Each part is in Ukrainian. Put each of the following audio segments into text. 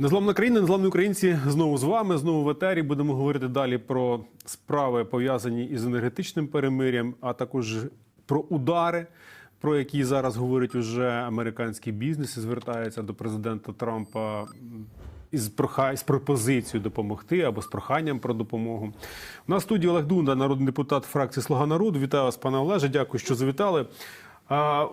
Незламна країна, незламні українці знову з вами, знову в етері. Будемо говорити далі про справи пов'язані із енергетичним перемир'ям, а також про удари, про які зараз говорить уже американський бізнес і звертається до президента Трампа із проха... з пропозицією допомогти або з проханням про допомогу. У нас в студії Олег Дунда, народний депутат фракції Слуга народу. Вітаю вас, пане Олеже. Дякую, що завітали.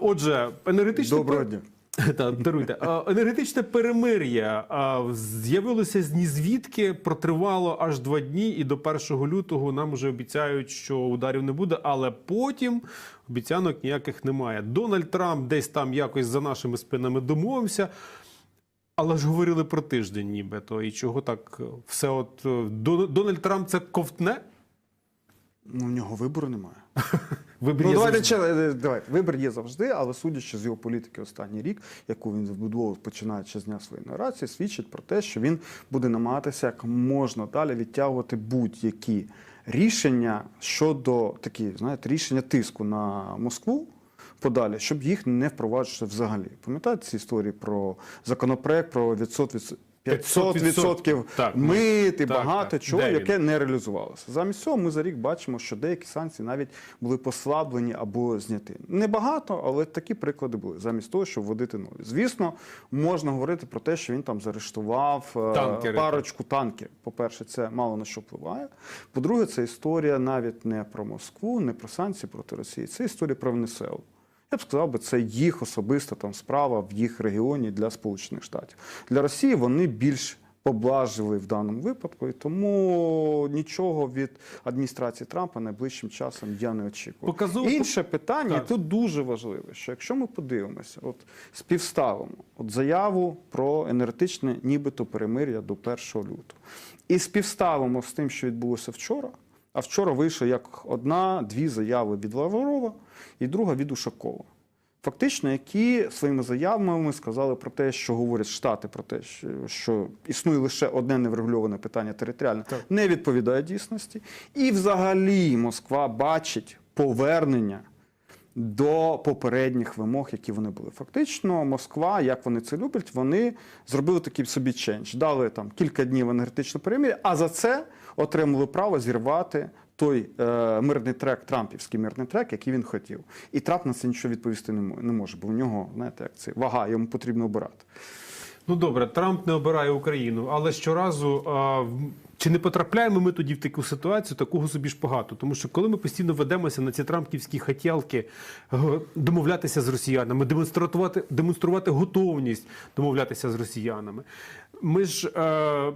Отже, енергетичний Доброго дня. Так, даруйте. Енергетичне перемир'я з'явилося з нізвідки, протривало аж два дні, і до 1 лютого нам вже обіцяють, що ударів не буде, але потім обіцянок ніяких немає. Дональд Трамп десь там якось за нашими спинами домовився. Але ж говорили про тиждень, нібито. І чого так е, все от е, Дональд Трамп це ковтне? Ну, в нього вибору немає. Вибір Ну, є давайте, завжди. е, давайте. Вибір є завжди, але судячи з його політики останній рік, яку він збудував починаючи з дня своєї інаугурації, свідчить про те, що він буде намагатися як можна далі відтягувати будь-які рішення щодо такі, знаєте, рішення тиску на Москву. Подалі, щоб їх не впроваджувати взагалі. Пам'ятаєте ці історії про законопроект про відсот від 500 відсотків Так, мит і так, багато так. чого, яке не реалізувалося. Замість цього ми за рік бачимо, що деякі санкції навіть були послаблені або зняті. Небагато, але такі приклади були замість того, щоб вводити нові. Звісно, можна говорити про те, що він там заарештував е, Танкери, парочку танків. По-перше, це мало на що впливає. По-друге, це історія навіть не про Москву, не про санкції проти Росії. Це історія про Венесуелу. Я б сказав, би, це їх особиста там справа в їх регіоні для Сполучених Штатів. Для Росії вони більш поблажили в даному випадку, і тому нічого від адміністрації Трампа найближчим часом я не очікую. Показово- Інше питання, Так. і тут дуже важливе, що якщо ми подивимося, от співставимо от заяву про енергетичне нібито перемир'я до 1 лютого, і співставимо з тим, що відбулося вчора. А вчора вийшло як одна-дві заяви від Лаврова і друга від Ушакова. Фактично, які своїми заявами сказали про те, що говорять Штати, про те, що, що існує лише одне неврегульоване питання територіальне, Так. не відповідає дійсності. І взагалі Москва бачить повернення до попередніх вимог, які вони були. Фактично, Москва, як вони це люблять, вони зробили такий собі ченч. Дали там кілька днів енергетичне перемир'я, а за це отримали право зірвати той е, мирний трек, Трампівський мирний трек, який він хотів. І Трамп на це нічого відповісти не мо- не може, бо в нього, знаєте, як це вага, йому потрібно обирати. Ну добре, Трамп не обирає Україну, але щоразу а, чи не потрапляємо ми тоді в таку ситуацію, такого собі ж багато. Тому що коли ми постійно ведемося на ці трампівські хотілки е, домовлятися з росіянами, демонструвати, демонструвати готовність домовлятися з росіянами, ми ж е,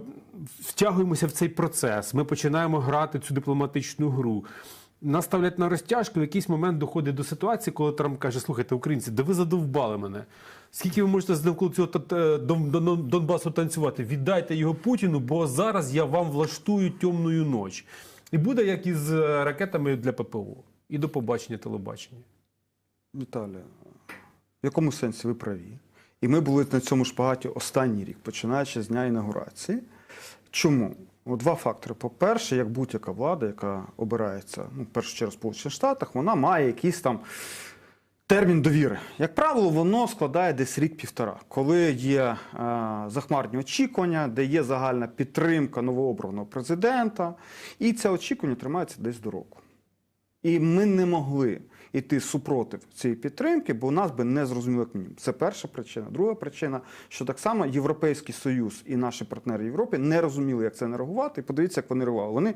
втягуємося в цей процес. Ми починаємо грати цю дипломатичну гру. Нас ставлять на розтяжку, в якийсь момент доходить до ситуації, коли Трамп каже: слухайте, українці, да ви задовбали мене. Скільки ви можете з навколо цього Донбасу танцювати? Віддайте його Путіну, бо зараз я вам влаштую темну ніч. І буде як із е, ракетами для ППО. І до побачення телебачення. Віталія, в якому сенсі ви праві? І ми були на цьому шпагаті останній рік, починаючи з дня інаугурації. Чому? О, Два фактори. По-перше, як будь-яка влада, яка обирається ну, в першу чергу в Сполучених Штатах, вона має якийсь там термін довіри. Як правило, воно складає десь рік-півтора, коли є е, захмарні очікування, де є загальна підтримка новообраного президента, і це очікування тримається десь до року. І ми не могли йти супротив цієї підтримки, бо у нас би не зрозуміло як мінімум. Це перша причина. Друга причина, що так само Європейський Союз і наші партнери в Європі не розуміли, як це не реагувати. І подивіться, як вони реагували. Вони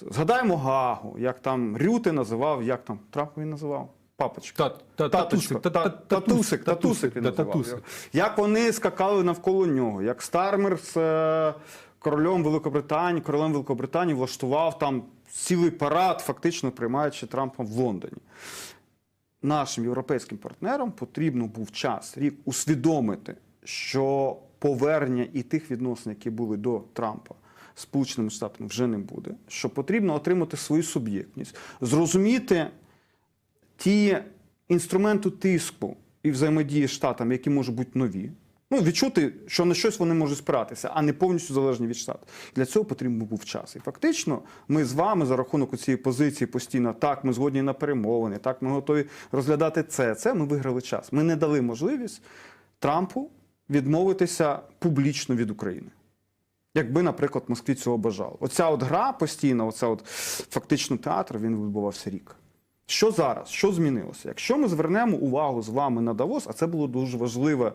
згадаємо Гагу, як там Рюти називав, як там Трамп він називав. Папочка. Та- та- татусик, та- та- та- татусик, татусик він називав. татусик. Як вони скакали навколо нього, як Стармер з е, королем Великобританії, королем Великобританії влаштував там цілий парад, фактично приймаючи Трампа в Лондоні. Нашим європейським партнерам потрібно був час, рік усвідомити, що повернення і тих відносин, які були до Трампа, Сполученими Штатами вже не буде. Що потрібно отримати свою суб'єктність, зрозуміти ті інструменти тиску і взаємодії з штатами, які можуть бути нові. Ну, відчути, що на щось вони можуть спиратися, а не повністю залежні від штату. Для цього потрібен був час. І фактично, ми з вами за рахунок цієї позиції постійно так, ми згодні на перемовини, так, ми готові розглядати це. Це ми виграли час. Ми не дали можливість Трампу відмовитися публічно від України. Якби, наприклад, Москві цього бажали. Оця от гра постійна, оця от фактично театр, він відбувався рік. Що зараз? Що змінилося? Якщо ми звернемо увагу з вами на Давос, а це було дуже важливе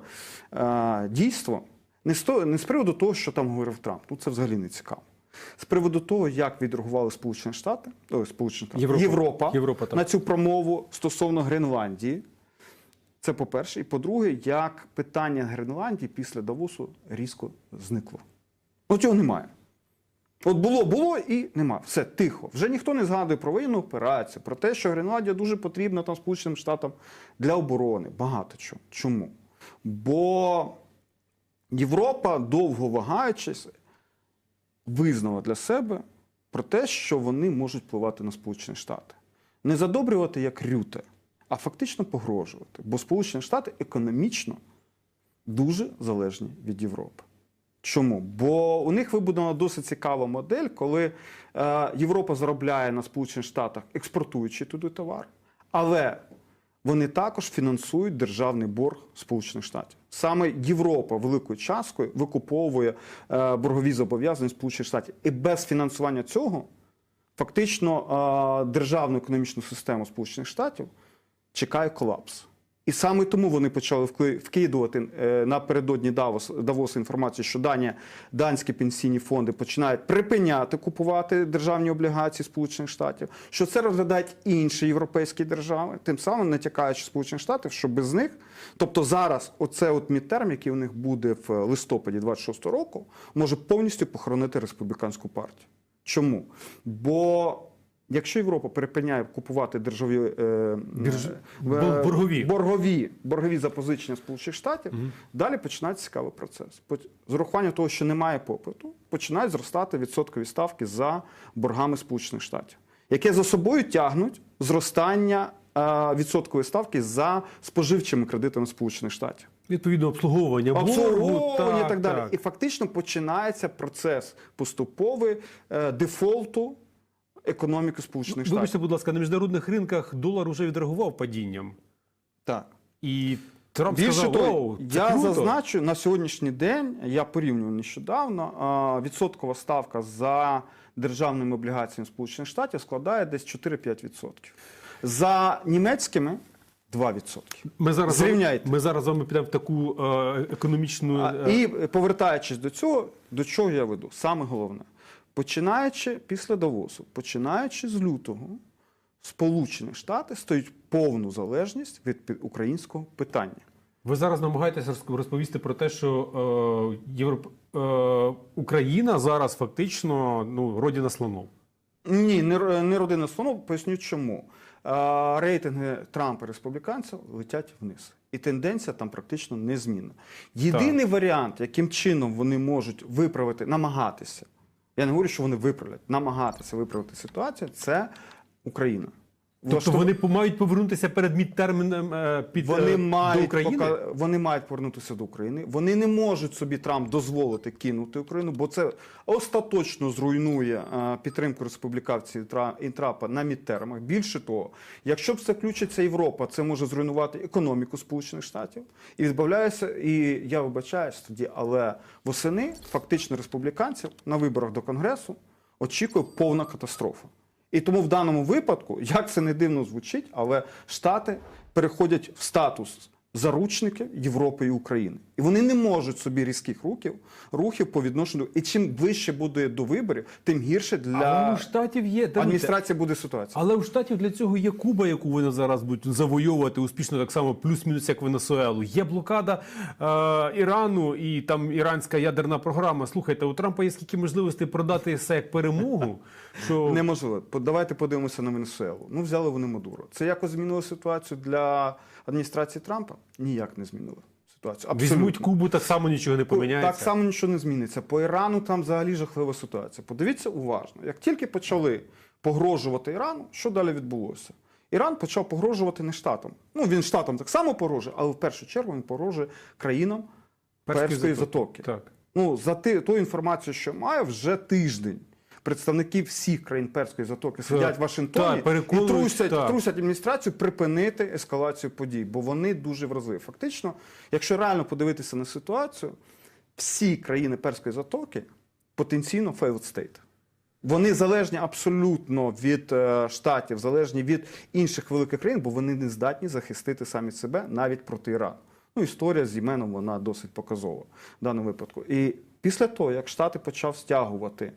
е, дійство, не з, то- не з приводу того, що там говорив Трамп, ну це взагалі не цікаво. З приводу того, як відреагували Сполучені Штати, ой, Сполучені Штати, Європа. Європа, Європа, на цю промову стосовно Гренландії. Це по-перше. І по-друге, як питання Гренландії після Давосу різко зникло. От цього немає. От було, було і нема. Все тихо. Вже ніхто не згадує про воєнну операцію, про те, що Гренландія дуже потрібна там Сполученим Штатам для оборони. Багато чого. Чому? Бо Європа, довго вагаючись, визнала для себе про те, що вони можуть впливати на Сполучені Штати. Не задобрювати як рюте, а фактично погрожувати. Бо Сполучені Штати економічно дуже залежні від Європи. Чому? Бо у них вибудована досить цікава модель, коли е, Європа заробляє на Сполучених Штатах, експортуючи туди товар, але вони також фінансують державний борг Сполучених Штатів. Саме Європа великою часткою викуповує е, боргові зобов'язання Сполучених Штатів. І без фінансування цього фактично е, державну економічну систему Сполучених Штатів чекає колапс. І саме тому вони почали вкидувати е, напередодні Давос, Давосу інформацію, що Данія, данські пенсійні фонди починають припиняти купувати державні облігації Сполучених Штатів, що це розглядають інші європейські держави, тим самим натякаючи Сполучених Штатів, що без них, тобто зараз оце от мідтерм, який у них буде в листопаді 26-го року, може повністю похоронити республіканську партію. Чому? Бо якщо Європа перепиняє купувати державі е, Бірж- е, боргові. боргові, боргові запозичення Сполучених Штатів, далі починається цікавий процес. З урахуванням того, що немає попиту, починають зростати відсоткові ставки за боргами Сполучених Штатів, яке за собою тягнуть зростання е, відсоткової ставки за споживчими кредитами Сполучених Штатів. Відповідно, обслуговування Обслуговування і так далі. так. І фактично починається процес поступовий е, дефолту економіки Сполучених Штатів. Вибачте, будь ласка, на міжнародних ринках долар вже відреагував падінням. Так. І Трамп Більше сказав, того, це я круто». зазначу на сьогоднішній день, я порівнював нещодавно, відсоткова ставка за державними облігаціями Сполучених Штатів складає десь 4-5%. За німецькими 2%. Ми зараз, Зрівняйте. ми зараз з вами підемо в таку е, економічну. Е, І повертаючись до цього, до чого я веду? Саме головне, починаючи після Давосу, починаючи з лютого, Сполучені Штати стають повну залежність від українського питання. Ви зараз намагаєтеся розповісти про те, що е, Європ... е, Україна зараз фактично ну, родина слонов. Ні, не, не родина слонов, поясню чому. Е, Рейтинги Трампа і республіканців летять вниз. І тенденція там практично незмінна. Єдиний варіант, яким чином вони можуть виправити, намагатися. Я не говорю, що вони виправлять, намагатися виправити ситуацію, це Україна. Тобто Влаштов- вони мають повернутися перед мідтерміном е, під е, Вони до мають, України. пока- вони мають повернутися до України. Вони не можуть собі Трамп дозволити кинути Україну, бо це остаточно зруйнує е, підтримку республіканців і Трампа на мідтермах. Більше того, якщо б включиться Європа, це може зруйнувати економіку Сполучених Штатів і відбавляється. І я вибачаюсь тоді, але восени фактично республіканців на виборах до Конгресу очікує повна катастрофа. І тому в даному випадку, як це не дивно звучить, але Штати переходять в статус заручників Європи і України. І вони не можуть собі різких рухів, рухів по відношенню. І чим ближче буде до виборів, тим гірше Але для у штатів є дивіться, адміністрації буде ситуація. Але у штатів для цього є Куба, яку вони зараз будуть завойовувати успішно, так само плюс-мінус як Венесуелу. Є блокада е, Ірану і там іранська ядерна програма. Слухайте, у Трампа є скільки можливостей продати це як перемогу. Що Неможливо. Давайте подивимося на Венесуелу. Ну, взяли вони Мадуро. Це якось змінило ситуацію для адміністрації Трампа? Ніяк не змінило ситуацію. візьмуть Кубу, так само нічого не поміняється. Так само нічого не зміниться. По Ірану там взагалі жахлива ситуація. Подивіться уважно. Як тільки почали погрожувати Ірану, що далі відбулося? Іран почав погрожувати не штатам. Ну він штатам так само погрожує, але в першу чергу він погрожує країнам Перської Перської затоки. Так. Ну, за ти, ту інформацію, що маю, вже тиждень представники всіх країн перської затоки сидять в Вашингтоні так, і трусять, так. трусять адміністрацію припинити ескалацію подій, бо вони дуже вразливі. Фактично, якщо реально подивитися на ситуацію, всі країни перської затоки потенційно failed state. Вони залежні абсолютно від е, штатів, залежні від інших великих країн, бо вони не здатні захистити самі себе навіть проти Ірану. Ну, історія з Єменом вона досить показова в даному випадку. І після того, як Штати почав стягувати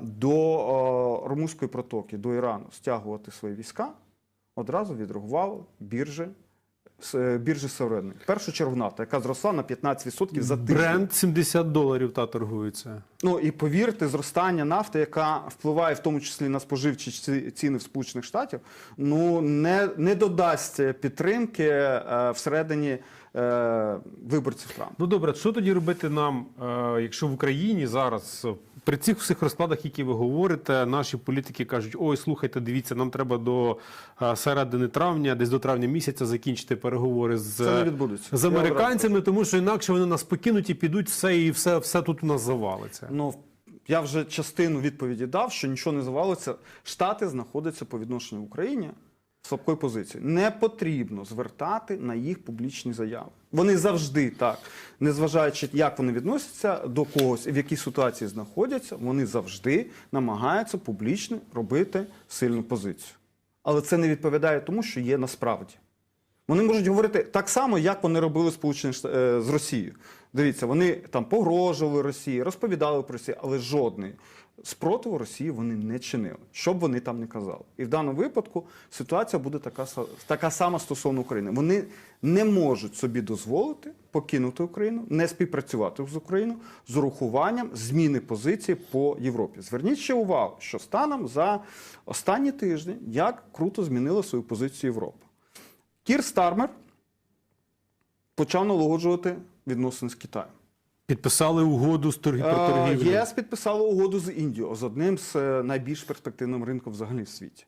до е, Румузької протоки, до Ірану, стягувати свої війська, одразу відреагували біржі, е, біржі Севредник. В першу чергу НАТО, яка зросла на 15% за тиждень. Бренд 70 доларів та торгується. Ну і повірте, зростання нафти, яка впливає в тому числі на споживчі ці- ціни в Сполучених Штатів, ну не, не додасть підтримки е, всередині е, виборців Трампа. Ну добре, що тоді робити нам, е, якщо в Україні зараз е, при цих всіх розкладах, які ви говорите, наші політики кажуть: ой, слухайте, дивіться, нам треба до е, середини травня, десь до травня місяця закінчити переговори з, з американцями, тому що інакше вони нас покинуть і підуть все, і все, все тут у нас завалиться. Ну я вже частину відповіді дав, що нічого не завалиться. Штати знаходяться по відношенню в Україні в слабкої позиції. Не потрібно звертати на їх публічні заяви. Вони завжди так, незважаючи, як вони відносяться до когось в якій ситуації знаходяться, вони завжди намагаються публічно робити сильну позицію. Але це не відповідає тому, що є насправді. Вони можуть говорити так само, як вони робили Сполучені е, з Росією. Дивіться, вони там погрожували Росії, розповідали про Росію, але жодної спротиву Росії вони не чинили, що б вони там не казали. І в даному випадку ситуація буде така, така сама стосовно України. Вони не можуть собі дозволити покинути Україну, не співпрацювати з Україною з урахуванням зміни позиції по Європі. Зверніть ще увагу, що станом за останні тижні як круто змінила свою позицію Європа. Кір Стармер почав налагоджувати відносини з Китаєм. Підписали угоду з торгі про Е, торгівлю. ЄС підписало угоду з Індією, з одним з е, найбільш перспективним ринком взагалі в світі.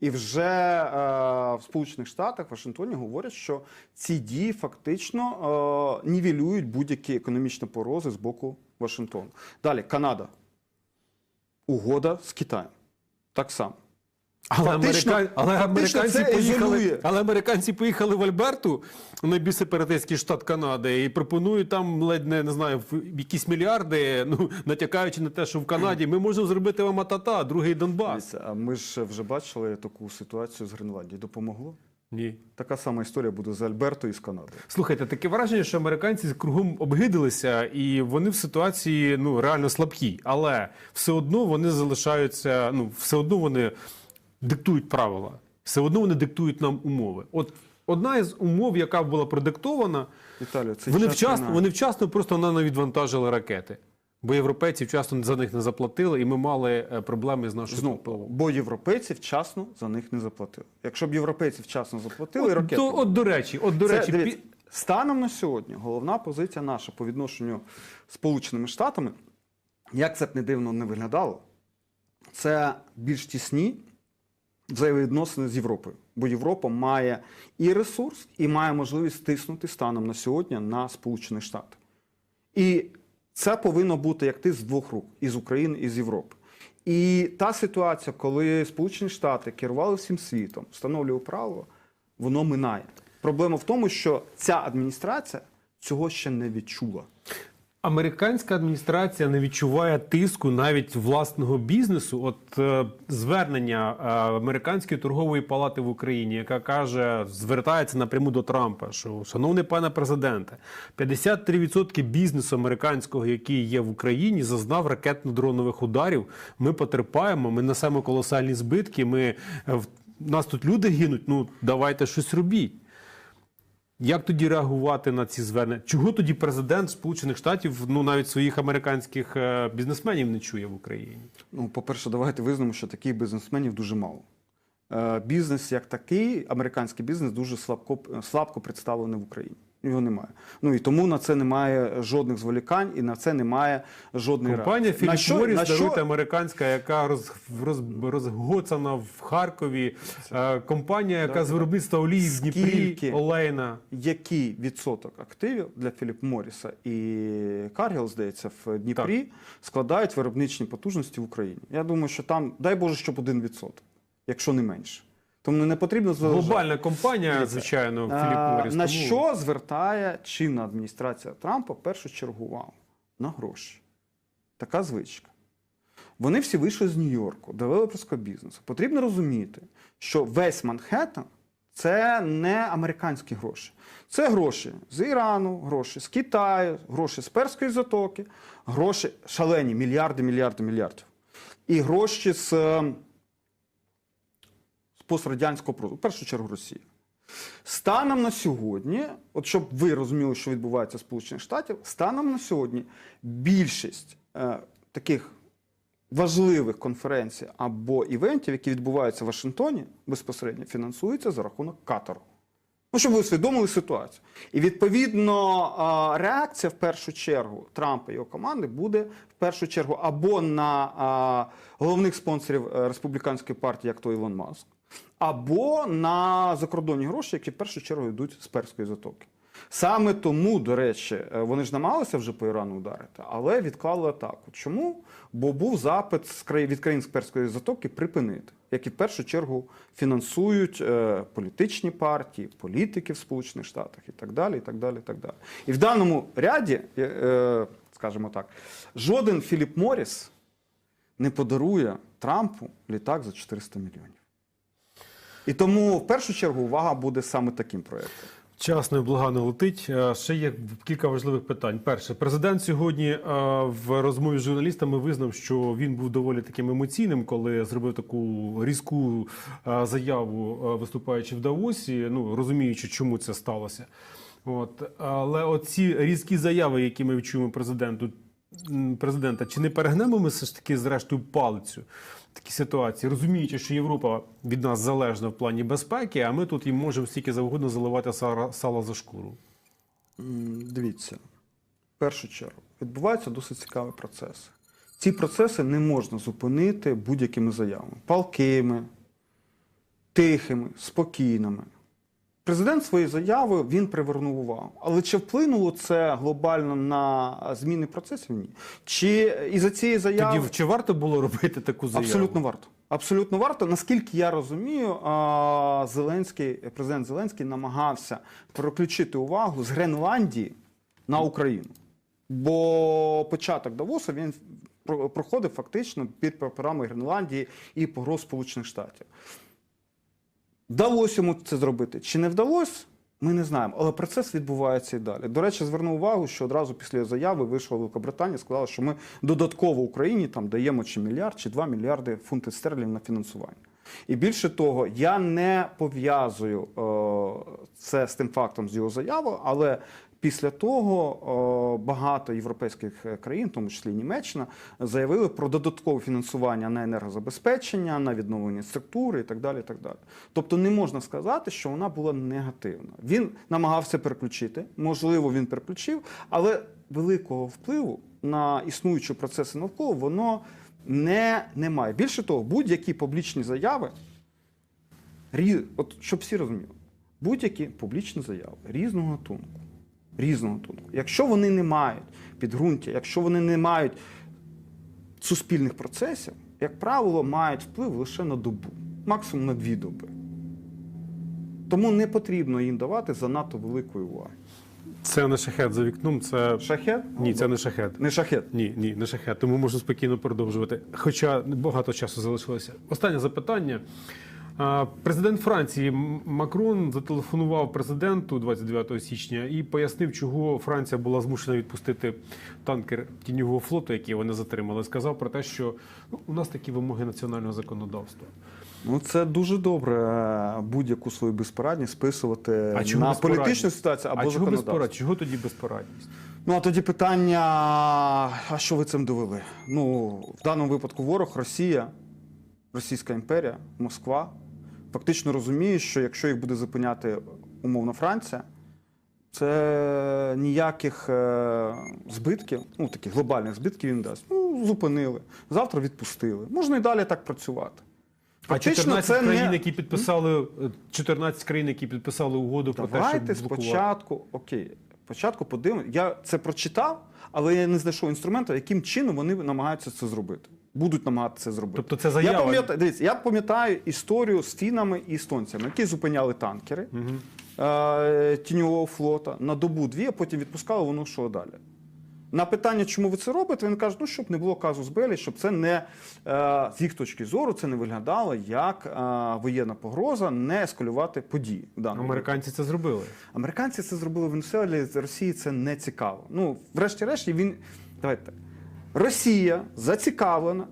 І вже е, в Сполучених Штатах, в Вашингтоні говорять, що ці дії фактично е, нівелюють будь-які економічні порози з боку Вашингтону. Далі Канада. Угода з Китаєм. Так само. Але, Фактично- американ... але, американці поїхали... ізолює. але американці поїхали в Альберту, найбільш сепаратистський штат Канади, і пропонують там ледь не, не знаю, якісь мільярди, ну натякаючи на те, що в Канаді ми можемо зробити вам атата, другий Донбас. А ми ж вже бачили таку ситуацію з Гренландією. Допомогло? Ні. Така сама історія буде з Альберто і з Канадою. Слухайте, таке враження, що американці кругом обгидилися, і вони в ситуації ну реально слабкі, але все одно вони залишаються. Ну все одно вони диктують правила, все одно вони диктують нам умови. От одна із умов, яка була продиктована, Віталію, це вони вчасно, вони вчасно просто на навідвантажили ракети. Бо європейці вчасно за них не заплатили, і ми мали е, проблеми з нашою Знову, ППО. бо європейці вчасно за них не заплатили. Якщо б європейці вчасно заплатили, От, ракети. то, от до речі, от до Це, речі, дивіться, станом на сьогодні головна позиція наша по відношенню з Сполученими Штатами, як це б не дивно не виглядало, це більш тісні взаємовідносини з Європою. Бо Європа має і ресурс, і має можливість тиснути станом на сьогодні на Сполучені Штати. І це повинно бути як ти з двох рук із України і з Європи. І та ситуація, коли Сполучені Штати керували всім світом, встановлювали право, воно минає. Проблема в тому, що ця адміністрація цього ще не відчула. Американська адміністрація не відчуває тиску навіть власного бізнесу. От е, звернення е, американської торгової палати в Україні, яка каже, звертається напряму до Трампа, що шановний пане президенте, 53% бізнесу американського, який є в Україні, зазнав ракетно-дронових ударів. Ми потерпаємо, ми несемо колосальні збитки. Ми е, в нас тут люди гинуть. Ну давайте щось робіть. Як тоді реагувати на ці звернення? Чого тоді президент Сполучених Штатів ну навіть своїх американських е, бізнесменів не чує в Україні? Ну, по-перше, давайте визнаємо, що таких бізнесменів дуже мало. Е, Бізнес як такий, американський бізнес, дуже слабко, слабко представлений в Україні. Його немає. Ну і тому на це немає жодних зволікань, і на це немає жодної Компанія. Філіп Моріс, на американська, яка роз, роз, розгоцана в Харкові. Е, компанія, яка з виробництва олії в Дніпрі, Олейна. який відсоток активів для Філіп Моріса і Каргіл, здається, в Дніпрі складають виробничні потужності в Україні. Я думаю, що там, дай Боже, щоб один відсоток, якщо не менше. Тому не потрібно зважати. Глобальна компанія, звичайно, Філіп Моріс. На що звертає чинна адміністрація Трампа першу чергу увагу? На гроші. Така звичка. Вони всі вийшли з Нью-Йорку, девелоперського бізнесу. Потрібно розуміти, що весь Манхеттен це не американські гроші. Це гроші з Ірану, гроші з Китаю, гроші з Перської затоки, гроші шалені, мільярди, мільярди, мільярдів. І гроші з пострадянського продукту, в першу чергу Росії. Станом на сьогодні, от щоб ви розуміли, що відбувається в Сполучених Штатів, станом на сьогодні більшість е, таких важливих конференцій або івентів, які відбуваються в Вашингтоні, безпосередньо фінансуються за рахунок Катару. Ну, щоб ви усвідомили ситуацію. І відповідно реакція в першу чергу Трампа і його команди буде в першу чергу або на головних спонсорів е, республіканської партії, як то Ілон Маск, або на закордонні гроші, які в першу чергу йдуть з перської затоки. Саме тому, до речі, е, вони ж намагалися вже по Ірану ударити, але відклали атаку. Чому? Бо був запит від країн з перської затоки припинити, які в першу чергу фінансують е, політичні партії, політики в Сполучених Штатах і так далі. І так далі, і так далі. І в даному ряді, е, скажімо так, жоден Філіп Моріс не подарує Трампу літак за 400 мільйонів. І тому в першу чергу увага буде саме таким проєктом. Час невблагано летить. Е, Ще є кілька важливих питань. Перше, президент сьогодні е, в розмові з журналістами визнав, що він був доволі таким емоційним, коли зробив таку різку е, заяву, виступаючи в Давосі. Ну розуміючи, чому це сталося. От але оці різкі заяви, які ми чуємо президенту президента, чи не перегнемо ми все ж таки зрештою палицю? Такі ситуації, розуміючи, що Європа від нас залежна в плані безпеки, а ми тут їм можемо стільки завгодно заливати сало за шкуру. Дивіться, в першу чергу, відбуваються досить цікаві процеси. Ці процеси не можна зупинити будь-якими заявами. Палкими, тихими, спокійними. Президент своєю заявою він привернув увагу. Але чи вплинуло це глобально на зміни процесів? Ні. Чи із-за цієї заяви. Тоді чи варто було робити таку заяву? Абсолютно варто. Абсолютно варто. Наскільки я розумію, Зеленський, президент Зеленський намагався переключити увагу з Гренландії на Україну. Бо початок Давоса він про- проходив фактично під прапорами Гренландії і погроз Сполучених Штатів. Вдалося йому це зробити чи не вдалося, ми не знаємо. Але процес відбувається і далі. До речі, зверну увагу, що одразу після заяви вийшла Великобританія, сказала, що ми додатково Україні там даємо чи мільярд, чи два мільярди фунтів стерлів на фінансування. І більше того, я не пов'язую е, це з тим фактом з його заявою, але після того багато європейських е, країн, в тому числі Німеччина, заявили про додаткове фінансування на енергозабезпечення, на відновлення структури і так далі. Так далі. Тобто не можна сказати, що вона була негативна. Він намагався переключити, можливо, він переключив, але великого впливу на існуючі процеси навколо воно не, немає. Більше того, будь-які публічні заяви, от щоб всі розуміли, будь-які публічні заяви різного гатунку, різного гатунку, якщо вони не мають підґрунтя, якщо вони не мають суспільних процесів, як правило, мають вплив лише на добу, максимум на дві доби. Тому не потрібно їм давати занадто великої уваги. Це не шахет за вікном. Це Шахет? ні, це не шахет. не шахет. Ні, ні, не шахет. Тому можна спокійно продовжувати. Хоча багато часу залишилося. Останнє запитання. Президент Франції Макрон зателефонував президенту 29 січня і пояснив, чого Франція була змушена відпустити танкер тіньового флоту, який вони затримали. Сказав про те, що ну, у нас такі вимоги національного законодавства. Ну це дуже добре е, будь-яку свою безпорадність списувати А чого на політичну ситуацію або а чого законодавство. безпорад? Чого тоді безпорадність? Ну а тоді питання: а що ви цим довели? Ну, в даному випадку ворог, Росія, Російська імперія, Москва фактично розуміє, що якщо їх буде зупиняти умовно Франція, Це ніяких е, збитків, ну таких глобальних збитків він дасть. Ну, зупинили. Завтра відпустили. Можна і далі так працювати. А Фактично, 14 це країн, не- які підписали е, 14 країн, які підписали угоду про те, Давайте щоб спочатку, окей, спочатку подивимося. Я це прочитав, але я не знайшов інструменту, яким чином вони намагаються це зробити. Будуть намагатися зробити. Тобто це заява? Я пам'ятаю, дивіться, я пам'ятаю історію з фінами і естонцями, які зупиняли танкери е, тіньового флота на добу-дві, а потім відпускали, воно що далі. На питання, чому ви це робите, він каже, ну щоб не було казус Белі, щоб це не е, з їх точки зору це не виглядало як е, воєнна погроза, не ескалювати події. в Американці це зробили. Американці це зробили в Венесуелі, Росії це не цікаво. Ну, врешті-решт, він. Давайте. Росія зацікавлена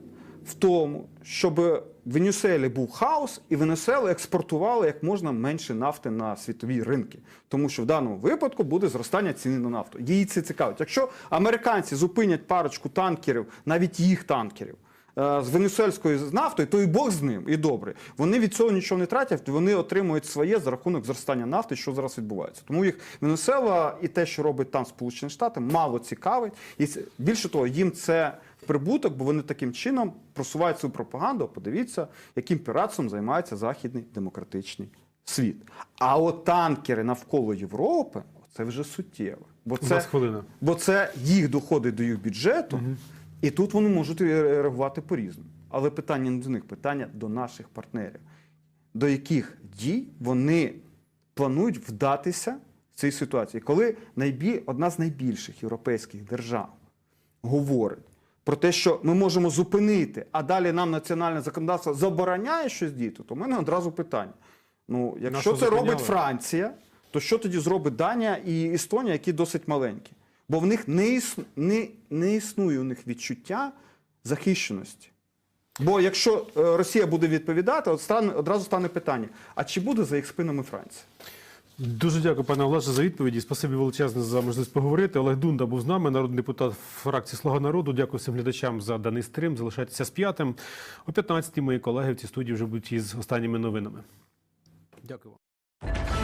в тому, щоб в Венесуелі був хаос, і Венесуела експортувала як можна менше нафти на світові ринки. Тому що в даному випадку буде зростання ціни на нафту. Її це цікавить. Якщо американці зупинять парочку танкерів, навіть їх танкерів. Е, З венесуельською нафтою, то і Бог з ним, і добре. Вони від цього нічого не тратять, вони отримують своє за рахунок зростання нафти, що зараз відбувається. Тому їх Венесуела і те, що робить там Сполучені Штати, мало цікавить. І більше того, їм це прибуток, бо вони таким чином просувають свою пропаганду. Подивіться, яким піратством займається західний демократичний світ. А от танкери навколо Європи це вже суттєво. Бо це, бо це їх доходить до їх бюджету, і тут вони можуть реагувати по-різному. Але питання не до них, питання до наших партнерів, до яких дій вони планують вдатися в цій ситуації, коли найбіль... одна з найбільших європейських держав говорить про те, що ми можемо зупинити, а далі нам національне законодавство забороняє щось діяти, то в мене одразу питання. Ну, якщо Нащо це робить? Франція, то що тоді зробить Данія і Естонія, які досить маленькі? Бо в них не, іс... не, не існує у них відчуття захищеності. Бо якщо е, Росія буде відповідати, от стане, одразу стане питання: а чи буде за їх спинами Франція? Дуже дякую, пане Олеже, за відповіді. Спасибі величезне за можливість поговорити. Олег Дунда був з нами, народний депутат фракції Слуга народу. Дякую всім глядачам за даний стрим. Залишайтеся з п'ятим. О 15-й мої колеги в цій студії вже будуть із останніми новинами. Дякую вам.